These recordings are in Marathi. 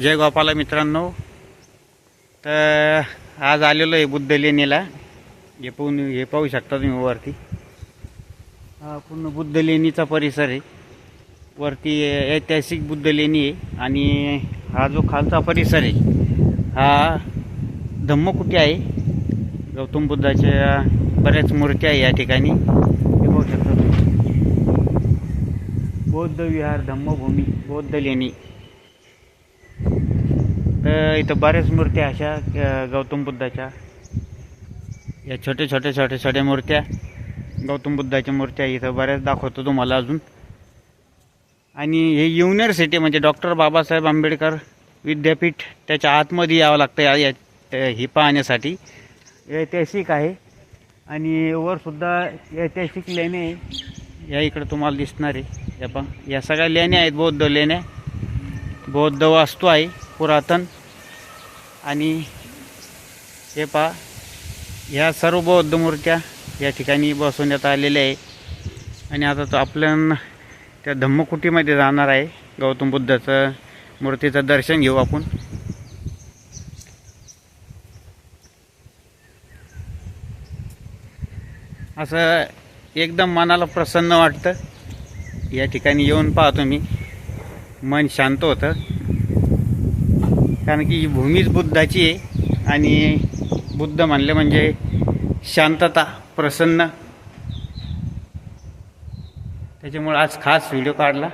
जय गोपाला मित्रांनो. तर आज आलेलो आहे बुद्ध लेणीला. हे पाहून हे पाहू शकता तुम्ही वरती. हा पूर्ण बुद्ध लेणीचा परिसर आहे. वरती ऐतिहासिक बुद्ध लेणी आहे आणि हा जो खालचा परिसर आहे हा धम्मकुटी आहे. गौतम बुद्धाच्या बऱ्याच मूर्त्या आहे या ठिकाणी. हे पाहू शकता तुम्ही. बौद्ध विहार धम्मभूमी बौद्ध लेणी. तर इथं बऱ्याच मूर्त्या अशा गौतम बुद्धाच्या. या छोट्या छोट्या छोट्या छोट्या मूर्त्या गौतम बुद्धाच्या मूर्त्या इथं. बऱ्याच दाखवतो तुम्हाला अजून. आणि हे युनिव्हर्सिटी म्हणजे डॉक्टर बाबासाहेब आंबेडकर विद्यापीठ त्याच्या आतमध्ये यावं लागतं या या- हे पाहण्यासाठी. ऐतिहासिक आहे. आणि वरसुद्धा ऐतिहासिक लेणे आहे. या इकडं तुम्हाला दिसणार आहे. या पण या सगळ्या लेण्या आहेत बौद्ध लेण्या. बौद्ध वास्तू आहे पुरातन. आणि हे पा ह्या सर्व बौद्ध मूर्त्या या ठिकाणी बसवण्यात आलेल्या आहे आणि आता तो आपण त्या धम्मकुटीमध्ये जाणार आहे. गौतम बुद्धाचं मूर्तीचं दर्शन घेऊ आपण. असं एकदम मनाला प्रसन्न वाटतं. या ठिकाणी येऊन पाहतो मी मन शांत होतं. कारण की ही भूमीच बुद्धाची आहे. आणि बुद्ध म्हणले म्हणजे शांतता प्रसन्न. त्याच्यामुळे आज खास व्हिडिओ काढला.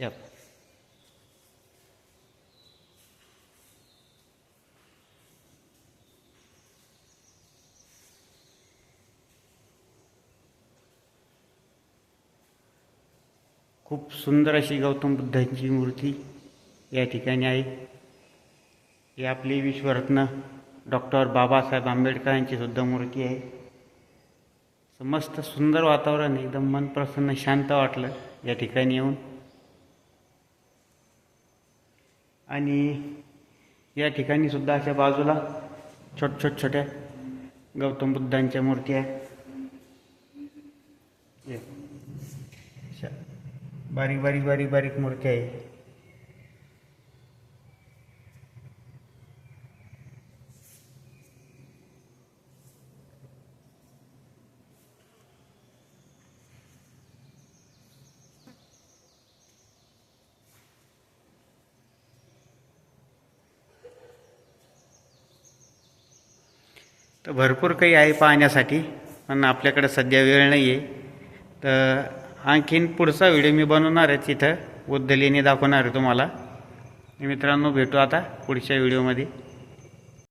या. खूप सुंदर अशी गौतम बुद्धांची मूर्ती. या ठिकाणी आहे. ही आपली विश्वरत्न डॉक्टर बाबासाहेब आंबेडकरांची सुद्धा मूर्ती आहे. समस्त मस्त सुंदर वातावरण एकदम मन प्रसन्न शांत वाटलं या ठिकाणी येऊन. आणि या ठिकाणी सुद्धा अशा बाजूला छोट छोट छोट्या गौतम बुद्धांच्या मूर्ती आहेत हे. अशा बारीक बारीक बारीक बारीक मूर्ती आहे. तर भरपूर काही आहे पाहण्यासाठी पण आपल्याकडे सध्या वेळ नाही आहे तर आणखीन पुढचा व्हिडिओ मी बनवणार आहे तिथं बुद्ध लेणी दाखवणार आहे तुम्हाला. मित्रांनो भेटू आता पुढच्या व्हिडिओमध्ये.